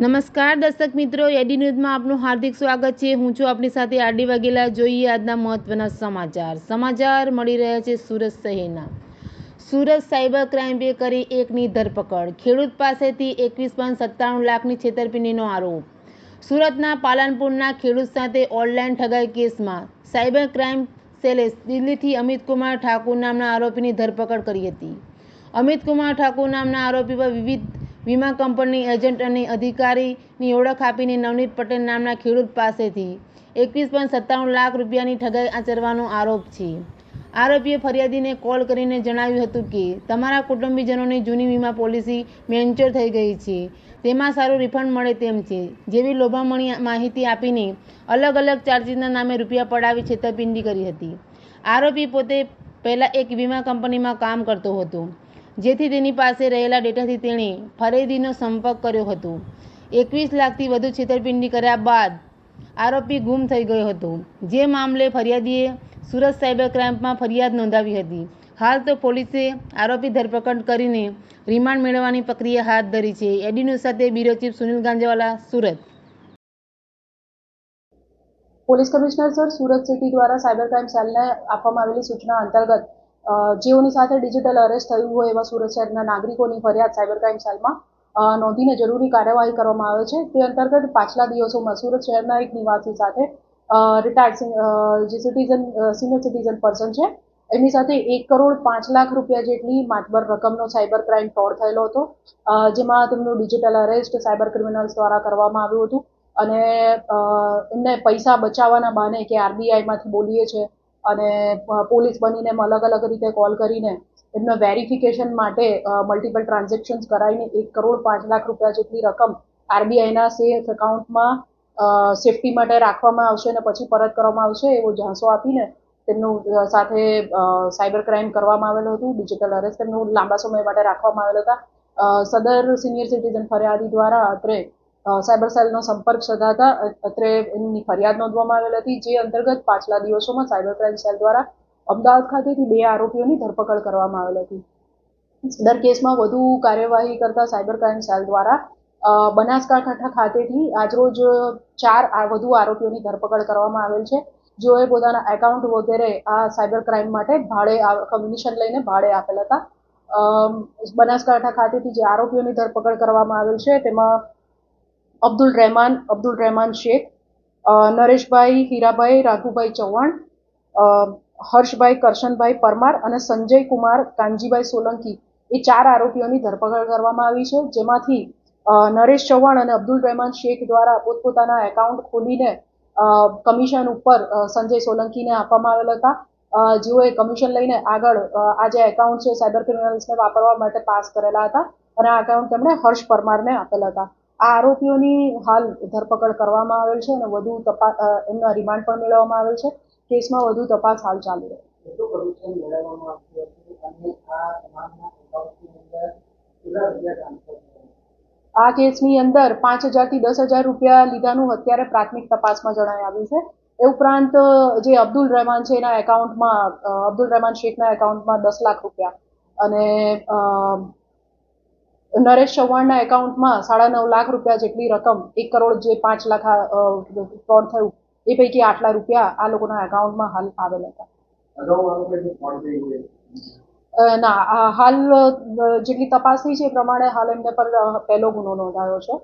નમસ્કાર દર્શક મિત્રો, એડી ન્યૂઝમાં આપનું હાર્દિક સ્વાગત છે. હું છું આપની સાથે આરડી વાઘેલા. જોઈએ આજના મહત્વના સમાચાર. સમાચાર મળી રહ્યા છે સુરત શહેરના. સુરત સાયબર ક્રાઇમે કરી એકની ધરપકડ. ખેડૂત પાસેથી એકવીસ પોઈન્ટ સત્તાણું લાખની છેતરપિંડીનો આરોપ. સુરતના પાલનપુરના ખેડૂત સાથે ઓનલાઈન ઠગાઈ કેસમાં સાયબર ક્રાઇમ સેલે દિલ્હીથી અમિતકુમાર ઠાકુર નામના આરોપીની ધરપકડ કરી હતી. અમિતકુમાર ઠાકુર નામના આરોપી પર વિવિધ વીમા કંપની એજન્ટ અને અધિકારીની ઓળખ આપીને નવનીત પટેલ નામના ખેડૂત પાસેથી એકવીસ પોઈન્ટ સત્તાણું લાખ રૂપિયાની ઠગાઈ આચરવાનો આરોપ છે. આરોપીએ ફરિયાદીને કોલ કરીને જણાવ્યું હતું કે, તમારા કુટુંબીજનોની જૂની વીમા પોલિસી મેન્ચર થઈ ગઈ છે. તેમાં સારું રિફંડ મળે તેમ છે. જેવી લોભામણી માહિતી આપીને અલગ અલગ ચાર્જીસના નામે રૂપિયા પડાવી છેતરપિંડી કરી હતી. આરોપી પોતે પહેલાં એક વીમા કંપનીમાં કામ કરતો હતો. જેથી તેની પાસે રહેલા ડેટાથી તેણે ફરેદીનો સંપર્ક કર્યો હતો. એકવીસ લાખથી વધુ છેતરપિંડી કર્યા બાદ આરોપી ગુમ થઈ ગયો હતો. જે મામલે ફરિયાદીએ સુરત સાયબર ક્રાઇમમાં ફરિયાદ નોંધાવી હતી. હાલ તો પોલીસે આરોપી ધરપકડ કરીને રિમાન્ડ મેળવવાની પ્રક્રિયા હાથ ધરી છે. એડી સાથે bureau chief Sunil Ganjewala, Surat. Police commissioner sir, Surat city દ્વારા સાયબર ક્રાઇમ સેલને આપવામાં આવેલી સૂચના અંતર્ગત જેઓની સાથે ડિજિટલ અરેસ્ટ થયું હોય એવા સુરત શહેરના નાગરિકોની ફરિયાદ સાયબર ક્રાઇમ સેલમાં નોંધીને જરૂરી કાર્યવાહી કરવામાં આવે છે. તે અંતર્ગત પાછલા દિવસોમાં સુરત શહેરના એક નિવાસી સાથે રિટાયર્ડ જે સિટીઝન સિનિયર સિટીઝન પર્સન છે, એમની સાથે એક કરોડ પાંચ લાખ રૂપિયા જેટલી માતબર રકમનો સાયબર ક્રાઇમ ફ્રોડ થયેલો હતો જેમાં તેમનું ડિજિટલ અરેસ્ટ સાયબર ક્રિમિનલ્સ દ્વારા કરવામાં આવ્યું હતું. અને એમને પૈસા બચાવવાના બહાને કે આરબીઆઈમાંથી બોલીએ છે અને પોલીસ બનીને એમ અલગ અલગ રીતે કોલ કરીને એમના વેરિફિકેશન માટે મલ્ટિપલ ટ્રાન્ઝેક્શન્સ કરાવીને એક કરોડ પાંચ લાખ રૂપિયા જેટલી રકમ આરબીઆઈના સેફ એકાઉન્ટમાં સેફટી માટે રાખવામાં આવશે અને પછી પરત કરવામાં આવશે એવો ઝાંસો આપીને તેમનું સાથે સાયબર ક્રાઇમ કરવામાં આવેલું હતું. ડિજિટલ અરેસ્ટ તેમનું લાંબા સમય માટે રાખવામાં આવેલા હતા. સદર સિનિયર સિટીઝન ફરિયાદી દ્વારા અત્રે સાયબર સેલનો સંપર્ક સધાતા અત્રે એમની ફરિયાદ નોંધવામાં આવેલ હતી, જે અંતર્ગત પાછલા દિવસોમાં સાયબર ક્રાઇમ સેલ દ્વારા અમદાવાદ ખાતેથી બે આરોપીઓની ધરપકડ કરવામાં આવેલ હતી. દર કેસમાં વધુ કાર્યવાહી કરતા સાયબર ક્રાઇમ સેલ દ્વારા બનાસકાંઠા ખાતેથી આજરોજ ચાર વધુ આરોપીઓની ધરપકડ કરવામાં આવેલ છે. જેઓએ પોતાના એકાઉન્ટ વગેરે આ સાયબર ક્રાઇમ માટે ભાડે કમિશન લઈને ભાડે આપેલ હતા. બનાસકાંઠા ખાતેથી જે આરોપીઓની ધરપકડ કરવામાં આવેલ છે, તેમાં અબ્દુલ રહેમાન અબ્દુલ રહેમાન શેખ નરેશભાઈ હીરાભાઈ, રાઘુભાઈ ચૌહાણ હર્ષભાઈ કરશનભાઈ પરમાર અને સંજય કુમાર કાનજીભાઈ સોલંકી. એ ચાર આરોપીઓની ધરપકડ કરવામાં આવી છે, જેમાંથી નરેશ ચૌહાણ અને અબ્દુલ રહેમાન શેખ દ્વારા પોતપોતાના એકાઉન્ટ ખોલીને કમિશન ઉપર સંજય સોલંકીને આપવામાં આવેલ હતા. જેઓએ કમિશન લઈને આગળ આ જે એકાઉન્ટ છે સાયબર ક્રિમિનલ્સને વાપરવા માટે પાસ કરેલા હતા અને આ એકાઉન્ટ તેમણે હર્ષ પરમારને આપેલા હતા. આ આરોપીઓની હાલ ધરપકડ કરવામાં આવેલ છે અને વધુ તપાસ એમના રિમાન્ડ પણ મેળવવામાં આવેલ છે. કેસમાં વધુ તપાસ હાલ ચાલુ રહે. આ કેસની અંદર પાંચ હજારથી દસ હજાર રૂપિયા લીધાનું અત્યારે પ્રાથમિક તપાસમાં જણાઈ આવ્યું છે. એ ઉપરાંત જે અબ્દુલ રહેમાન છે એના એકાઉન્ટમાં અબ્દુલ રહેમાન શેખના એકાઉન્ટમાં દસ લાખ રૂપિયા. અને નરેશ ચૌહાણના એકાઉન્ટમાં સાડા નવ લાખ રૂપિયા જેટલી રકમ, એક કરોડ જે પાંચ લાખ ફ્રોડ થયું, એ પૈકી આટલા રૂપિયા આ લોકોના એકાઉન્ટમાં હાલ આવેલા હતા. ના હાલ જેટલી તપાસ થઈ છે એ પ્રમાણે હાલ એમને પર પહેલો ગુનો નોંધાયો છે.